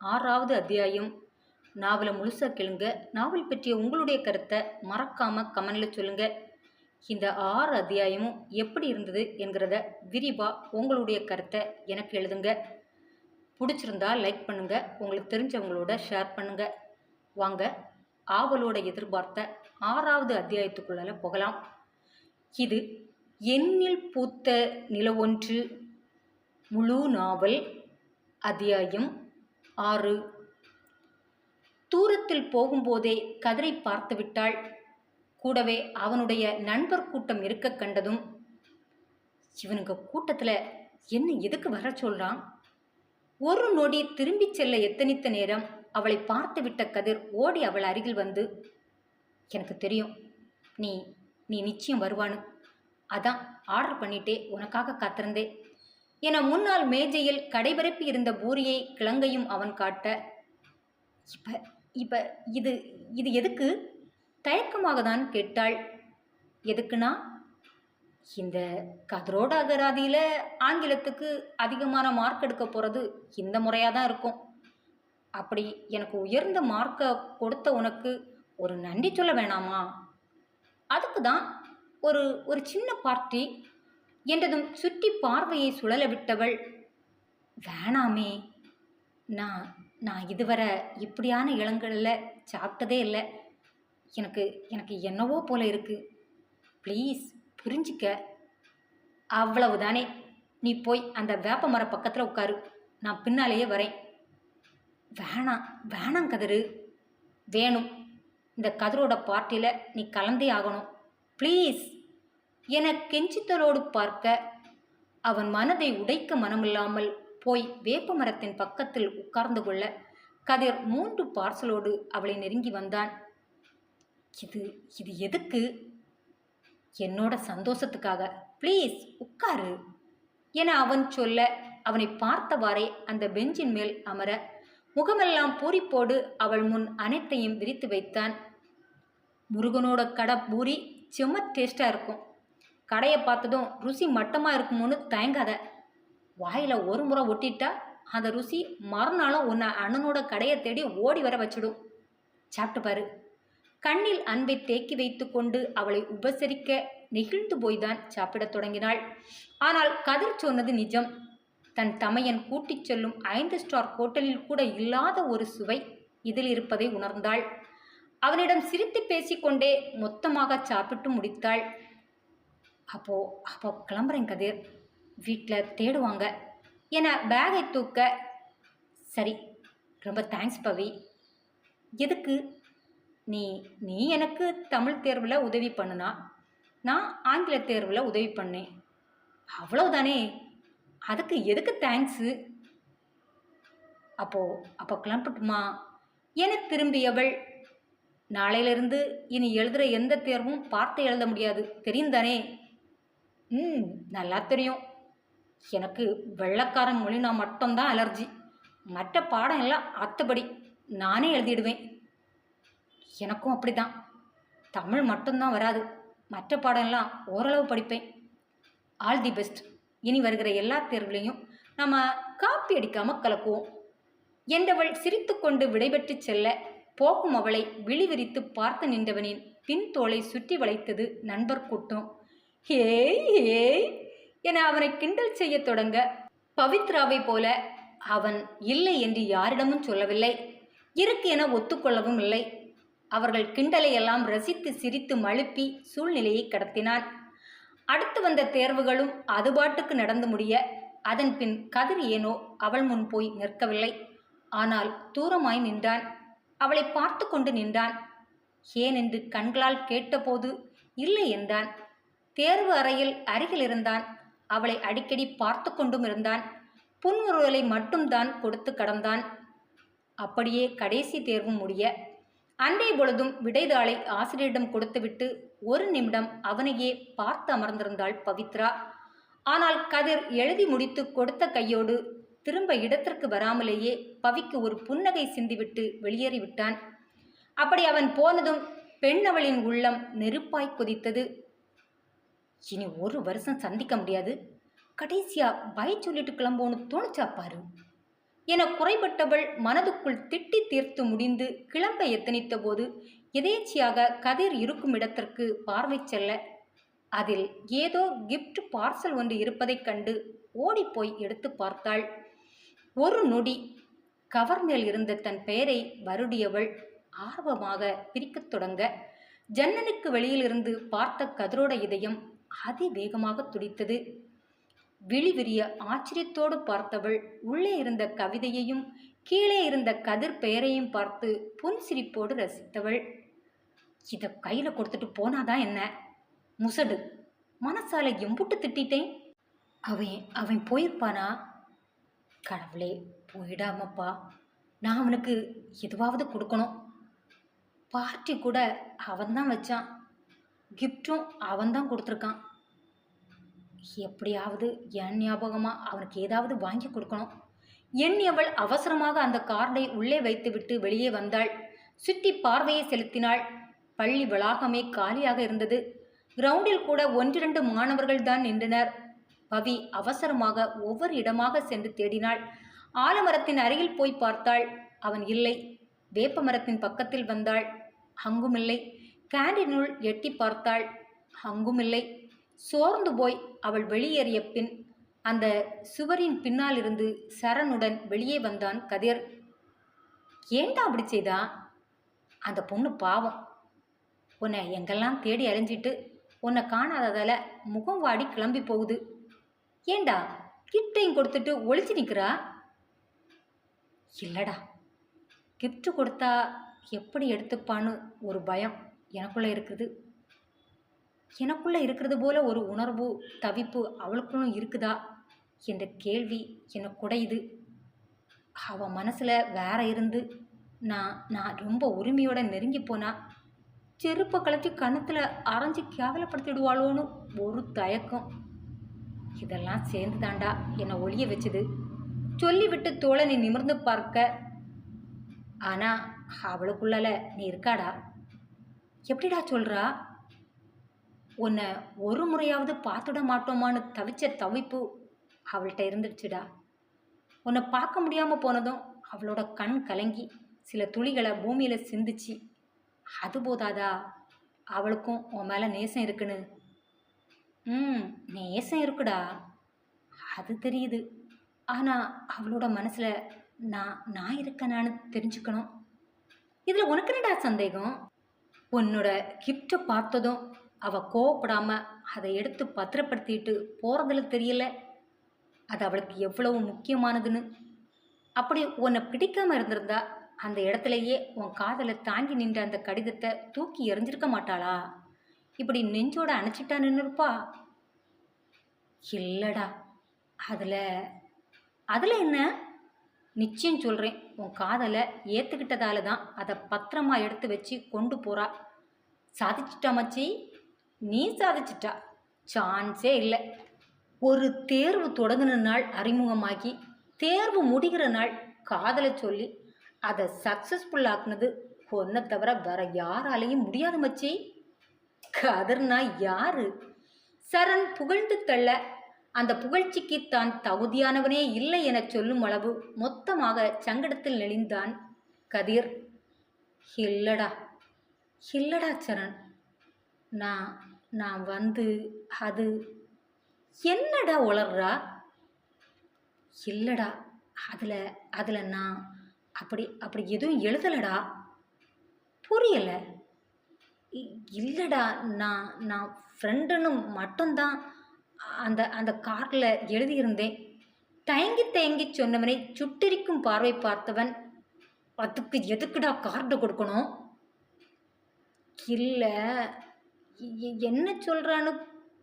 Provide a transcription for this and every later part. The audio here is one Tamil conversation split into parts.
ஆறாவது அத்தியாயம். நாவலை முழுசாக கேளுங்க. நாவல் பற்றிய உங்களுடைய கருத்தை மறக்காமல் கமெண்டில் சொல்லுங்கள் இந்த ஆறு அத்தியாயமும் எப்படி இருந்தது என்கிறத விரிவாக உங்களுடைய கருத்தை எனக்கு எழுதுங்க. பிடிச்சிருந்தா லைக் பண்ணுங்கள் உங்களுக்கு தெரிஞ்சவங்களோட ஷேர் பண்ணுங்கள் வாங்க ஆவலோட எதிர்பார்த்த ஆறாவது அத்தியாயத்துக்குள்ளால போகலாம். இது எண்ணில் பூத்த நில ஒன்று முழு நாவல் அத்தியாயம் ஆறு. தூரத்தில் போகும்போதே கதிரை பார்த்து விட்டாள் கூடவே அவனுடைய நண்பர் கூட்டம் இருக்க கண்டதும் இவனுங்க கூட்டத்தில் என்ன எதுக்கு வர சொல்கிறான் ஒரு நொடி திரும்பிச் செல்ல எத்தனித்த நேரம் அவளை பார்த்துவிட்ட கதிர் ஓடி அவள் அருகில் வந்து எனக்கு தெரியும் நீ நீ நிச்சயம் வருவானு அதான் ஆர்டர் பண்ணிட்டே உனக்காக காத்திருந்தேன். என முன்னால் மேஜையில் கடைபரப்பி இருந்த பூரியை கிழங்கையும் அவன் காட்ட இப்ப இப்ப இது இது எதுக்கு? தயக்கமாக தான் கேட்டாள். எதுக்குன்னா இந்த கதரோட அகராதியில் ஆங்கிலத்துக்கு அதிகமான மார்க் எடுக்க போகிறது இந்த முறையாக தான் இருக்கும். அப்படி எனக்கு உயர்ந்த மார்க்கை கொடுத்த உனக்கு ஒரு நன்றி சொல்ல வேணாமா? அதுக்கு தான் ஒரு ஒரு சின்ன பார்ட்டி என்றதும் சுற்றி பார்வையை சுழல விட்டவள் வேணாமே நான் நான் இதுவரை இப்படியான இளங்களில் சாப்பிட்டதே இல்லை. எனக்கு எனக்கு என்னவோ போல இருக்குது ப்ளீஸ் புரிஞ்சிக்க. அவ்வளவுதானே. நீ போய் அந்த வேப்ப மர பக்கத்தில் உட்காரு. நான் பின்னாலேயே வரேன். வேணாம் வேணாம் கதிரு. வேணும். இந்த கதிரோட பார்ட்டியில் நீ கலந்தே ஆகணும். ப்ளீஸ். என கெஞ்சித்தலோடு பார்க்க அவன் மனதை உடைக்க மனமில்லாமல் போய் வேப்ப மரத்தின் பக்கத்தில் உட்கார்ந்து கொள்ள கதிர் மூன்று பார்சலோடு அவளை நெருங்கி வந்தான். இது இது எதுக்கு? என்னோட சந்தோஷத்துக்காக. ப்ளீஸ் உட்காரு என அவன் சொல்ல அவனை பார்த்தவாறே அந்த பெஞ்சின் மேல் அமர முகமெல்லாம் பூரிப்போடு அவள் முன் அனைத்தையும் விரித்து வைத்தான். முருகனோட கடை பூரி செம்ம டேஸ்டாக இருக்கும். கடையை பார்த்ததும் ருசி மட்டமாக இருக்குமோன்னு தயங்காத. வாயில் ஒரு முறை ஒட்டிட்டா அந்த ருசி மறுநாளும் உன்னை அண்ணனோட கடையை தேடி ஓடி வர வச்சிடும். சாப்பிட்டு பாரு. கண்ணில் அன்பை தேக்கி வைத்துக்கொண்டு அவளை உபசரிக்க நெகிழ்ந்து போய்தான் சாப்பிடத் தொடங்கினாள். ஆனால் கதிர் சொன்னது நிஜம். தன் தமையன் கூட்டிச் செல்லும் ஐந்து ஸ்டார் ஹோட்டலில் கூட இல்லாத ஒரு சுவை இதில் இருப்பதை உணர்ந்தாள். அவனிடம் சிரித்து பேசிக்கொண்டே மொத்தமாக சாப்பிட்டு முடித்தாள். அப்போது அப்போ கிளம்புறேன் கதிர். வீட்டில் தேடுவாங்க. என பேகை தூக்க. சரி ரொம்ப தேங்க்ஸ் பவி. எதுக்கு? நீ நீ எனக்கு தமிழ் தேர்வில் உதவி பண்ணுனா. நான் ஆங்கில தேர்வில் உதவி பண்ணேன். அவ்வளோதானே அதுக்கு எதுக்கு தேங்க்ஸு அப்போது அப்போ கிளம்பட்டுமா? என திரும்பியவள். நாளையிலிருந்து இனி எழுதுகிற எந்த தேர்வும் பார்த்து எழுத முடியாது. தெரியும் தானே ம் நல்லா தெரியும். எனக்கு வெள்ளக்காரன் மொழினா மட்டும்தான் அலர்ஜி. மற்ற பாடம் எல்லாம் அத்தபடி நானே எழுதிடுவேன். எனக்கும் அப்படிதான். தமிழ் மட்டும்தான் வராது. மற்ற பாடம்லாம் ஓரளவு படிப்பேன். All the best. இனி வருகிற எல்லா தேர்வுலையும் நம்ம காப்பி அடிக்காமல் கலக்குவோம். என்றவள் சிரித்துக்கொண்டு விடைபெற்று செல்ல போகும் அவளை விழிவிரித்து பார்த்து நின்றவனின் பின்தோளை சுற்றி வளைத்தது நண்பர் கூட்டம். ஏய் ஏய் என அவனை கிண்டல் செய்யத் தொடங்க பவித்ராவை போல அவன் இல்லை என்று யாரிடமும் சொல்லவில்லை. இருக்கு என ஒத்துக்கொள்ளவும் இல்லை. அவர்கள் கிண்டலை எல்லாம் ரசித்து சிரித்து மழுப்பி சூழ்நிலையை கடத்தினான். அடுத்து வந்த தேர்வுகளும் அதுபாட்டுக்கு நடந்து முடிய அதன் பின் கதிர் ஏனோ அவள் முன் போய் நிற்கவில்லை. ஆனால் தூரமாய் நின்றான். அவளை பார்த்து கொண்டு நின்றான். ஏன் என்று கண்களால் கேட்டபோது இல்லை என்றான். தேர்வு அறையில் அருகில் இருந்தான். அவளை அடிக்கடி பார்த்து கொண்டும் இருந்தான். புன்முறுவலை மட்டும்தான் கொடுத்து கடந்தான். அப்படியே கடைசி தேர்வும் முடிய அன்றைய பொழுதும் விடைதாளை ஆசிரியரிடம் கொடுத்துவிட்டு ஒரு நிமிடம் அவனையே பார்த்து அமர்ந்திருந்தாள் பவித்ரா. ஆனால் கதிர் எழுதி முடித்து கொடுத்த கையோடு திரும்ப இடத்திற்கு வராமலேயே பவிக்கு ஒரு புன்னகை சிந்திவிட்டு வெளியேறிவிட்டான். அப்படி அவன் போனதும் பெண்ணவளின் உள்ளம் நெருப்பாய் கொதித்தது. இனி ஒரு வருஷம் சந்திக்க முடியாது. கடைசியாக பை சொல்லிட்டு கிளம்போன்னு தோணுச்சா பாரு. என குறைபட்டவள் மனதுக்குள் திட்டி தீர்த்து முடிந்து கிளம்ப எத்தனித்த போது எதேச்சியாக கதிர் இருக்கும் இடத்திற்கு பார்வை செல்ல அதில் ஏதோ கிஃப்ட் பார்சல் ஒன்று இருப்பதைக் கண்டு ஓடிப்போய் எடுத்து பார்த்தாள். ஒரு நொடி கவர் மேல் இருந்த தன் பெயரை வருடியவள் ஆர்வமாக பிரிக்கத் தொடங்க ஜன்னனுக்கு வெளியிலிருந்து பார்த்த கதிரோட இதயம் அதிவேகமாக துடித்தது. விழிவிரிய ஆச்சரியத்தோடு பார்த்தவள் உள்ளே இருந்த கவிதையையும் கீழே இருந்த கதிர் பெயரையும் பார்த்து புன்சிரிப்போடு ரசித்தவள். இதை கையில் கொடுத்துட்டு போனாதான் என்ன? முசடு. மனசால எம்புட்டு திட்டிட்டேன். அவன் அவன் போயிருப்பானா? கடவுளே போயிடாமப்பா. நான் அவனுக்கு எதுவாவது கொடுக்கணும். பார்ட்டி கூட அவன்தான் வச்சான். கிஃப்ட்டும் அவன்தான் கொடுத்துருக்கான். எப்படியாவது என் ஞாபகமாக அவனுக்கு ஏதாவது வாங்கி கொடுக்கணும். எண்ணியவள் அவசரமாக அந்த கார்டை உள்ளே வைத்துவிட்டு வெளியே வந்தாள். சுற்றி பார்வையை செலுத்தினாள். பள்ளி வளாகமே காலியாக இருந்தது. கிரவுண்டில் கூட ஒன்றிரண்டு மாணவர்கள் தான் நின்றனர். பவி அவசரமாக ஒவ்வொரு இடமாக சென்று தேடினாள். ஆலமரத்தின் அருகில் போய் பார்த்தாள். அவன் இல்லை. வேப்பமரத்தின் பக்கத்தில் வந்தாள். அங்குமில்லை. கேண்டீனுள் எட்டி பார்த்தாள். அங்குமில்லை. சோர்ந்து போய் அவள் வெளியேறிய பின் அந்த சுவரின் பின்னாலிருந்து சரணுடன் வெளியே வந்தான் கதிர். ஏண்டா அப்படி செய்தா? அந்த பொண்ணு பாவம். உன்னை எங்கெல்லாம் தேடி அலைஞ்சிட்டு உன்னை காணாததால முகம் வாடி கிளம்பி போகுது. ஏண்டா? கிஃப்டையும் கொடுத்துட்டு ஒழிச்சு நிற்கிறா இல்லடா. கிஃப்ட் கொடுத்தா எப்படி எடுத்துப்பான்னு ஒரு பயம். எனக்குள்ளே இருக்குது. எனக்குள்ளே இருக்கிறது போல ஒரு உணர்வு தவிப்பு அவளுக்குள்ளும் இருக்குதா? என்ற கேள்வி என்னை குடையுது அவன் மனசில் வேற இருந்து நான் நான் ரொம்ப உரிமையோட நெருங்கி போனா செருப்பை கலத்தி கணத்தில் அரைஞ்சி கேவலப்படுத்திடுவாளோன்னு ஒரு தயக்கம். இதெல்லாம் சேர்ந்து தாண்டா என்னை ஒளிய வச்சுது. சொல்லிவிட்டு தோழனை நிமிர்ந்து பார்க்க. ஆனால் அவளுக்குள்ளல நீ இருக்காடா? எப்படிடா சொல்கிறா உன்னை ஒரு முறையாவது பார்த்துட மாட்டோமான்னு தவிச்ச தவிப்பு அவள்கிட்ட இருந்துடுச்சுடா. உன்னை பார்க்க முடியாமல் போனதும் அவளோட கண் கலங்கி சில துளிகளை பூமியில் சிந்திச்சு அது போதாதா? அவளுக்கும் உன் மேலே நேசம் இருக்குன்னு. ம் நேசம் இருக்குடா. அது தெரியுது. ஆனால் அவளோட மனசில் நான் நான் இருக்கேனான்னு தெரிஞ்சுக்கணும். இதில் உனக்கு என்னடா சந்தேகம்? உன்னோட கிஃப்ட்டை பார்த்ததும் அவள் கோவப்படாமல் அதை எடுத்து பத்திரப்படுத்திட்டு போகிறதுல தெரியல. அது அவளுக்கு எவ்வளவு முக்கியமானதுன்னு. அப்படி உன்னை பிடிக்காமல் இருந்திருந்தா அந்த இடத்துலையே உன் காதலை தாங்கி நின்ற அந்த கடிதத்தை தூக்கி எறிஞ்சிருக்க மாட்டாளா? இப்படி நெஞ்சோட அணைச்சிட்டா நின்றுருப்பா இல்லடா. அதில் அதில் என்ன? நிச்சயம் சொல்கிறேன் உன் காதலை ஏற்றுக்கிட்டதால தான் அதை பத்திரமா எடுத்து வச்சு கொண்டு போகிறா சாதிச்சிட்டா மச்சி? நீ சாதிச்சிட்டா? சான்ஸே இல்லை. ஒரு தேர்வு தொடங்கின நாள் அறிமுகமாகி தேர்வு முடிகிற நாள் காதலை சொல்லி அதை சக்ஸஸ்ஃபுல்லாக்குனது ஒன்றை தவிர வேற யாராலையும் முடியாது மச்சி. கதர்னா யாரு? சரண் புகழ்ந்து தள்ள அந்த புகழ்ச்சிக்கு தான் தகுதியானவனே இல்லை எனச் சொல்லும் அளவு மொத்தமாக சங்கடத்தில் நெளிந்தான் கதிர். இல்லடா இல்லடா சரண். நான் நான் வந்து அது என்னடா உளர்றா? இல்லடா அதில் அதில் நான் அப்படி அப்படி எதுவும் எழுதலடா. புரியலை. இ- இல்லடா நான் நான் ஃப்ரெண்டுன்னு மட்டும்தான் அந்த அந்த கார்டில் எழுதியிருந்தேன். தயங்கி தயங்கி சொன்னவனை சுட்டெரிக்கும் பார்வை பார்த்தவன் அதுக்கு எதுக்குடா கார்டு கொடுக்கணும்? இல்லை என்ன சொல்கிறான்னு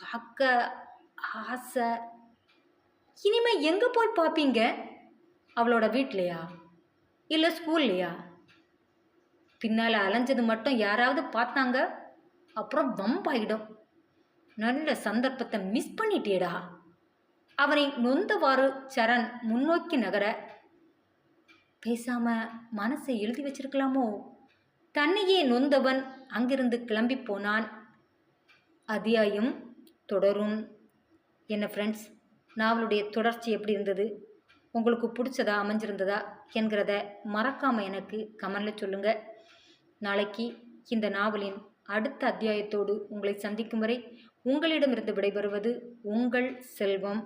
பார்க்க ஆசை. இனிமே எங்கே போய் பார்ப்பீங்க அவளோட வீட்லையா? இல்லை ஸ்கூல்லையா? பின்னால் அலைஞ்சது மட்டும் யாராவது பார்த்தாங்க? அப்புறம் வம்பாயிடும். நல்ல சந்தர்ப்பத்தை மிஸ் பண்ணிட்டேடா. அவனை நொந்தவாறு சரண் முன்னோக்கி நகர பேசாம மனசை எழுதி வச்சிருக்கலாமோ? தன்னையே நொந்தவன் அங்கிருந்து கிளம்பி போனான். அத்தியாயம் தொடரும். என்ன ஃப்ரெண்ட்ஸ் நாவலுடைய தொடர்ச்சி எப்படி இருந்தது? உங்களுக்கு பிடிச்சதா அமைஞ்சிருந்ததா என்கிறத மறக்காமல் எனக்கு கமெண்டில் சொல்லுங்கள் நாளைக்கு இந்த நாவலின் அடுத்த அத்தியாயத்தோடு உங்களை சந்திக்கும் வரை உங்களிடமிருந்து விடைபெறுவது உங்கள் செல்வம்